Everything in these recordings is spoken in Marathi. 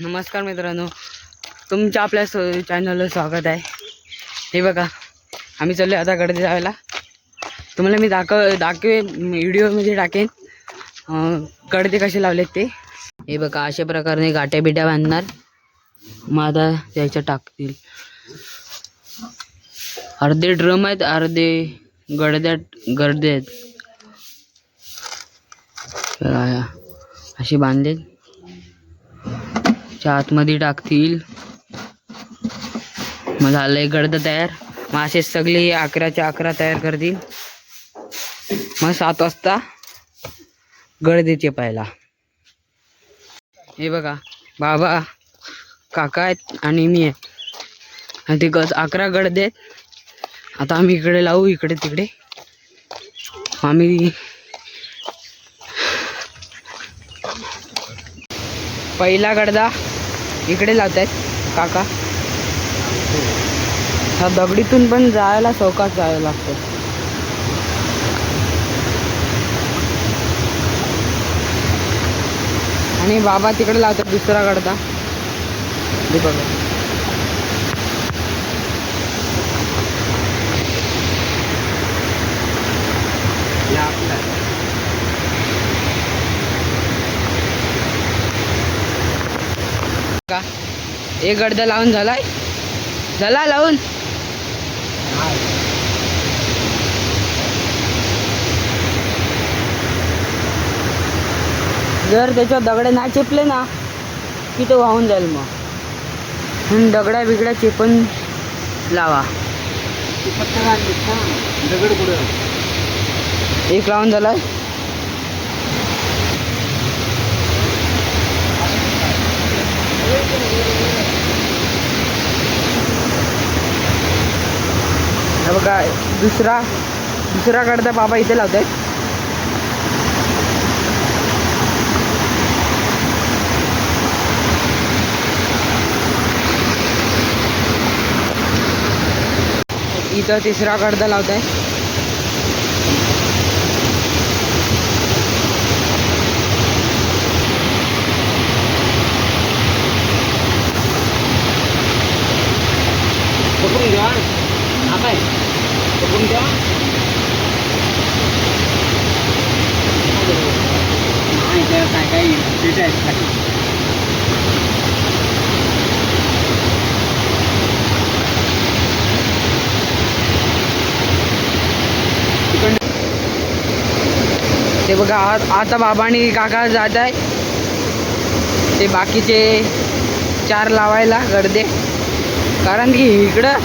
नमस्कार मित्रांनो. तुमच्या आपल्या स चॅनलला स्वागत आहे. हे बघा आम्ही चाललो आता गडदे जायला. तुम्हाला मी दाखव दाखवेन व्हिडिओमध्ये टाकेन. गडदे कसे लावलेत ते. हे बघा अशा प्रकारे गाट्या बिट्या बांधणार. मग आता त्याच्या टाकतील. अर्धे ड्रम आहेत अर्धे गडद्या गडदे आहेत. तर असे बांधलेत. च्या आतमध्ये टाकतील. मग झालंय गडद तयार. मग असे सगळे अकराच्या अकरा तयार करतील. मग सात वाजता गर्दीचे पाहिला हे बघा बाबा काका आहेत आणि मी आहे. आणि ते गज अकरा गडदे आहेत. आता आम्ही इकडे लावू इकडे तिकडे. आम्ही पहिला गडदा इकडे लावतायत काका. हा दगडीतून पण जायला चौकात जायला लागतं आणि बाबा तिकडे लावतात दुसरा गडदा. बघा. का? एक गडदा लावून झालाय. झाला लावून? जर त्याच्यावर दगड नाही चेपले ना की तो वाहून जाईल मग. म्हणून दगड्या बिगड्या चेपून लावा. दगड एक लावून झालाय हे बघा दुसरा दुसरा कडता बाबा इथे लावताय. इथं तिसरा कडदा लावताय. आहे घ्या हा काय पकडून घ्या नाही त्याला काय काय डेटा आहेत खाली. ते बघा आता बाबा आणि काका जात आहे. ते बाकीचे चार लावायला गर्दे. कारण की इकडं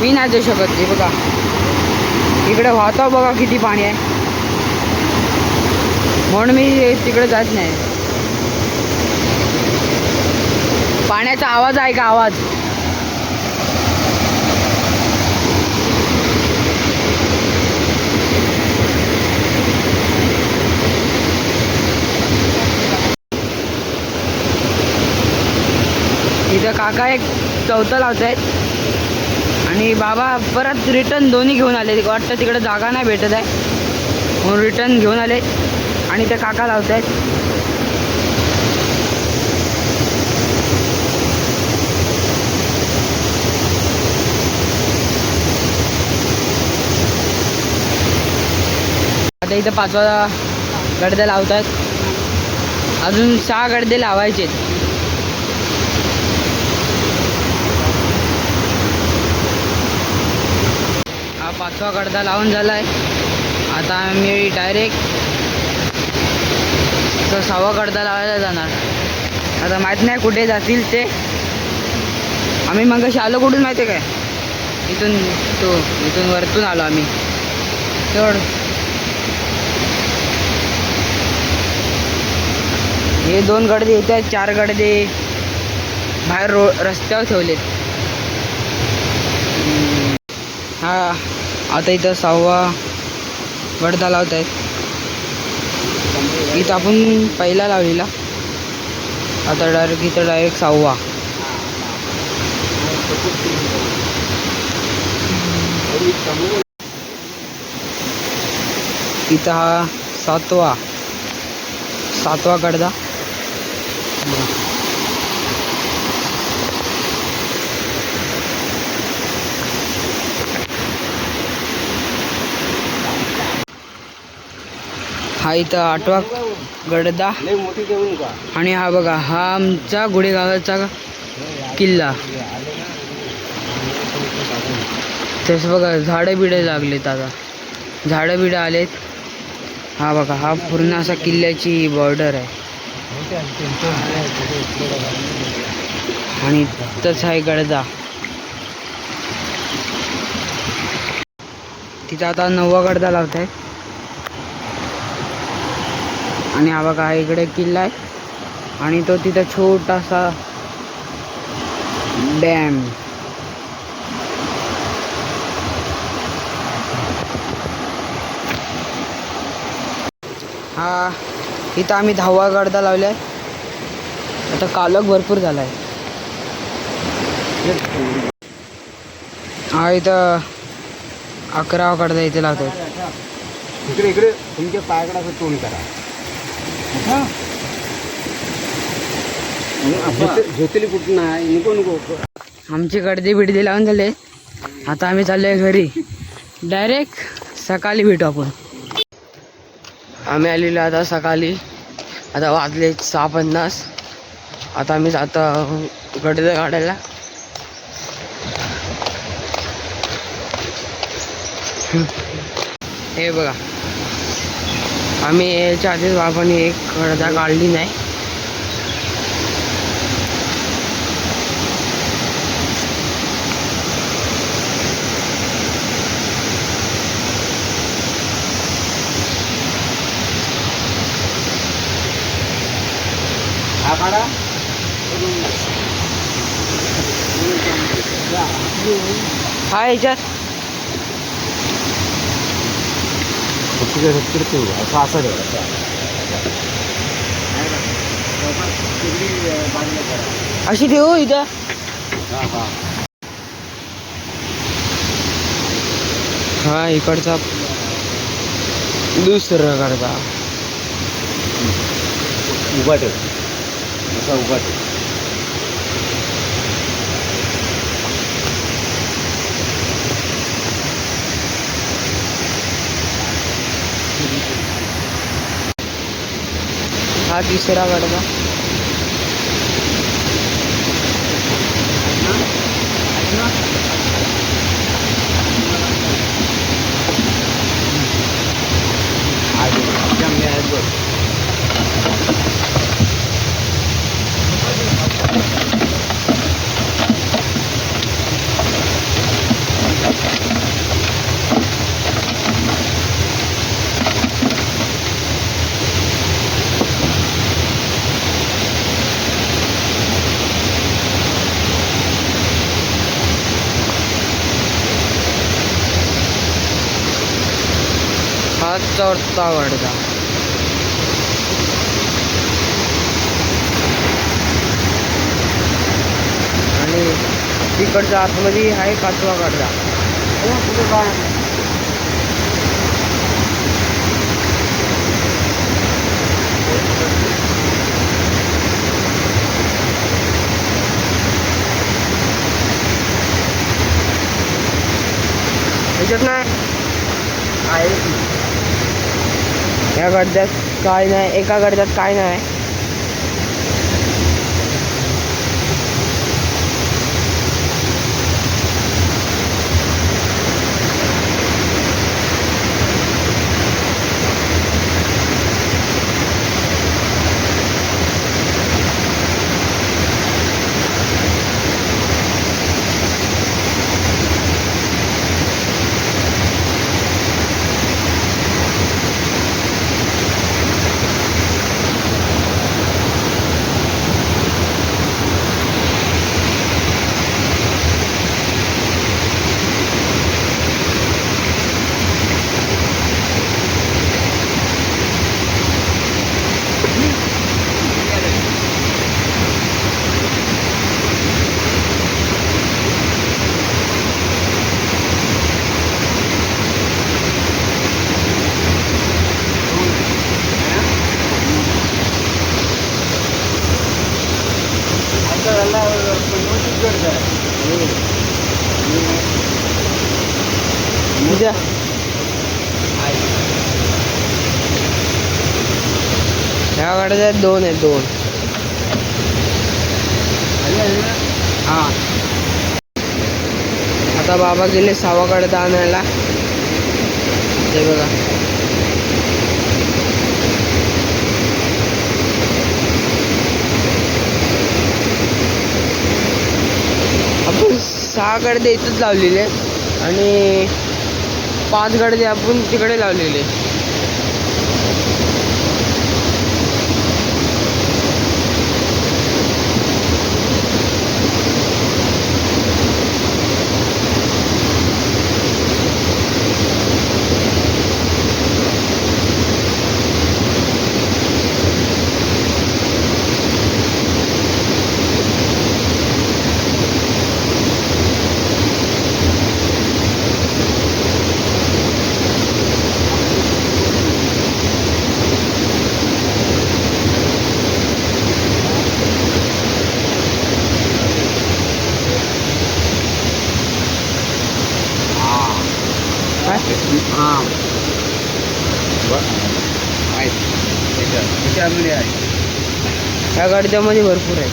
मी नाही जाऊ शकत ते बघा. इकडं वाहतो बघा किती पाणी आहे. म्हणून मी तिकडे जात नाही. पाण्याचा आवाज आहे का आवाज? त्या काका एक चौथं लावत आहेत आणि बाबा परत रिटर्न दोन्ही घेऊन आले वाटतं तिकडे जागा नाही भेटत आहे. म्हणून रिटर्न घेऊन आले आणि ते काका लावत आहेत आता इथं पाचवा गडदे लावत आहेत अजून सहा गडदे लावायचे पाचवा गडदा लावून झाला आहे आता मी डायरेक्ट तर सहावा गडदा लावायला जाणार. आता माहीत नाही कुठे जातील ते. आम्ही मग कशी आलो कुठून माहिती आहे काय? इथून तो इथून वरतून आलो आम्ही. तेवढ हे दोन गडदे येत आहेत चार गडदे. बाहेर रो रस्त्यावर ठेवलेत. हा. आता इथं सहावा वडदा लावत आहेत इथं आपण पहिला लावलेला. आता डायरेक्ट इथं डायरेक्ट सहावा. इथं हा सातवा. सातवा गडदा. हा इथं आठवा गडदा. आणि हा बघा हा आमचा गुढेगावाचा किल्ला. तसं बघा झाडं बिडं लागलेत आता. झाडं बिडं आलेत. हा बघा हा पूर्ण असा किल्ल्याची बॉर्डर आहे. आणि तस आहे गडदा. तिथं आता नववा गडदा लावत आहे आणि हा बघा इकडे किल्ला आहे. आणि तो तिथं छोटासा डॅम. हा इथं आम्ही दहावा गडदा लावलाय. आता कालक भरपूर झालाय. हा इथं अकरावा गडदा इथे लावतात इकडे इकडे तुमच्या पायाकडे असं तोंड करा. झोतेली कुठं नाही नको नको. आमची गडदे बिडदे लावून झाले. आता आम्ही चाललोय घरी. डायरेक्ट सकाळी भेटू आपण. आम्ही आलेलो आता सकाळी. आता वाजले सहा पन्नास आता आम्ही जातो गडदे काढायला. हे बघा. आम्ही याच्या आधीच आपण एक गडदा काढली नाही. हा याच्यात. तिकडे तिकडे असं असं ठेवायचं अशी ठेवू इथं? हा इकडचा दुसरं करता उभा ठेव. असा उभा ठेव. हा तिसरा करता चांगले आहेत बघ हा चौथा करता आणि तिकडच्या आतमध्ये आहे पाचवा करता कुठे काय त्याच्यात नाही. या गड्ड्यात काय नाही एका गड्ड्यात काय नाही. ह्या गाड्या आहेत दोन आहेत दोन. हा. आता बाबा गेले सावाकडे आणायला ते बघा. आपण सहा गडदे इथंच लावलेले आणि पाच गडदे आपण तिकडे लावलेले काय हा आहेत त्याच्यामध्ये आहे. ह्या गाडद्यामध्ये भरपूर आहे.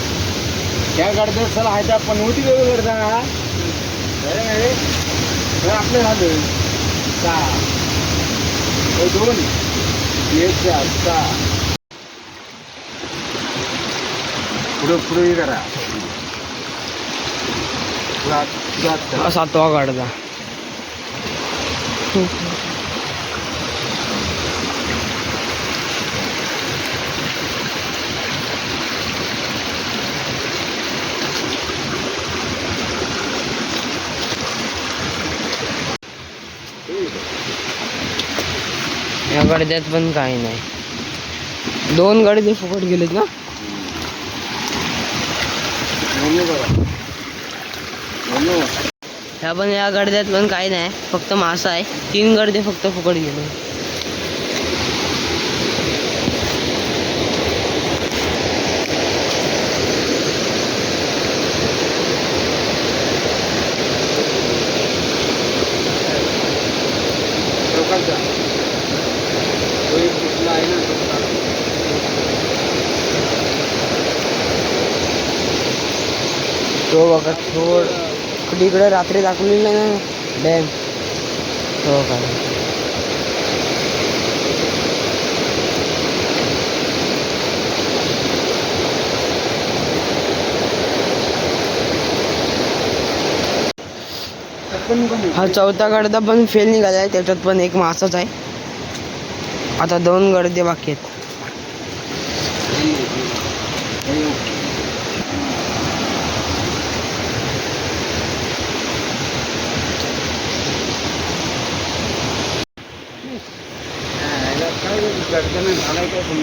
त्या गाडीत चला आहे त्या पण होती वेगळी गडदा आपलं झालं सहा. हे दोन. एक चार सहा. पुढं पुढे हे करा. हा सातवा गाडदा या गडद्यात पण काही नाही. दोन गडदे फुकट गेलेत ना? ह्या पण या गडद्यात पण काही नाही. फक्त मासा आहे. तीन गडदे फक्त फुकट गेले. लोकांचा तो एक कुठला आहे ना तो बघा थोड इकडे रात्री दाखवलेलं ना डॅम. हो तो काय हा चौथा गडदा पण फेल निघाला आहे त्याच्यात पण एक मासाच आहे. आता दोन गडदे बाकी आहेत.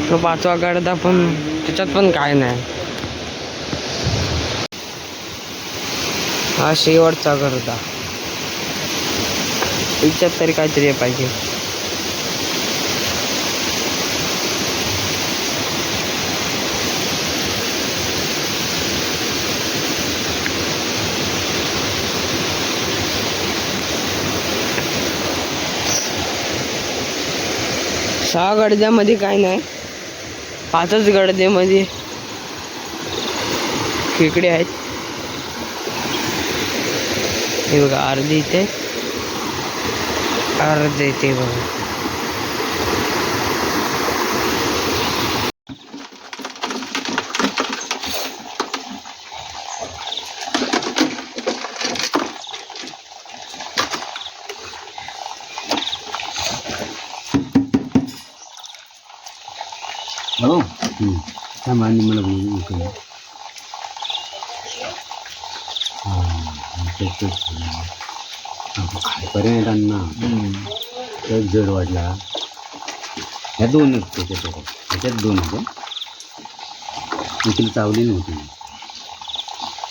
तो पाचवा गडदा पण त्याच्यात पण काय नाही. हा शेवटचा गडदा. याच्यात तरी काहीतरी पाहिजे. सहा गडद्यामध्ये काय नाही. पाचच गडद्यामध्ये खेकडे आहेत. हे बघा अर्धी इथे. अर्धे इथे बघा हो थांब आणि मला बोलू नको. हा, तेच तेच. हा, खायपर्यंत अण्णा तर जड वाढला ह्या दोनच त्याच्यात ह्याच्यात दोन होते तिला चावली नव्हती.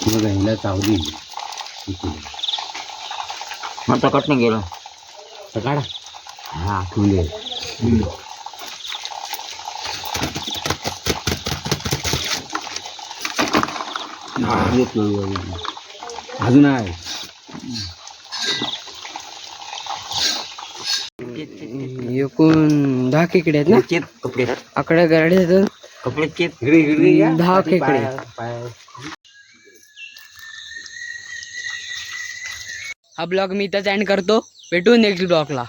बघा ह्याला चावली. मग तो कट नाही गेला सकाळ हा दे अजून आहे. एकूण दहा खेकडे आहेत ना? कपडे आकडे गाड्या कपडे केत? इकडे इकडे या. दहा खेकडे. हा ब्लॉग मी इथंच एंड करतो. भेटू नेक्स्ट ब्लॉगला.